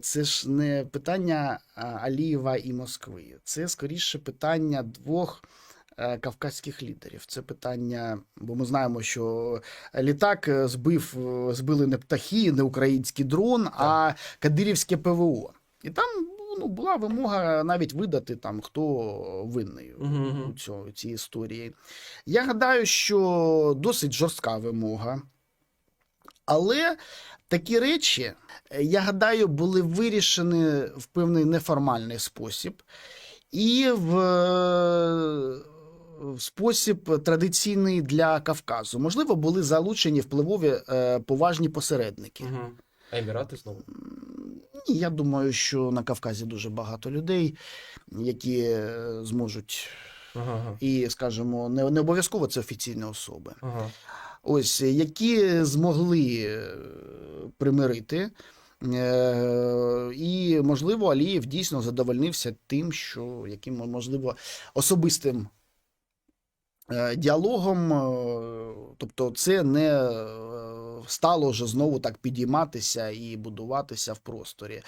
Це ж не питання Алієва і Москви. Це скоріше питання двох е, кавказьких лідерів. Це питання, бо ми знаємо, що літак е, збив, е, збили не птахи, не український дрон, а Кадирівське ПВО. І там ну, була вимога навіть видати там, хто винний у цьому, у цій історії. Я гадаю, що досить жорстка вимога. Але такі речі, е, я гадаю, були вирішені в певний неформальний спосіб і в, е, в спосіб традиційний для Кавказу. Можливо, були залучені впливові е, поважні посередники. Угу. Емірати знову. Ні, я думаю, що на Кавказі дуже багато людей, які зможуть, ага. і, скажімо, не, не обов'язково це офіційні особи. ага. Ось які змогли е, примирити. Е, І, можливо, Алієв дійсно задовольнився тим, що яким можливо особистим е, діалогом, е, тобто, це не е, стало вже знову так підійматися і будуватися в просторі.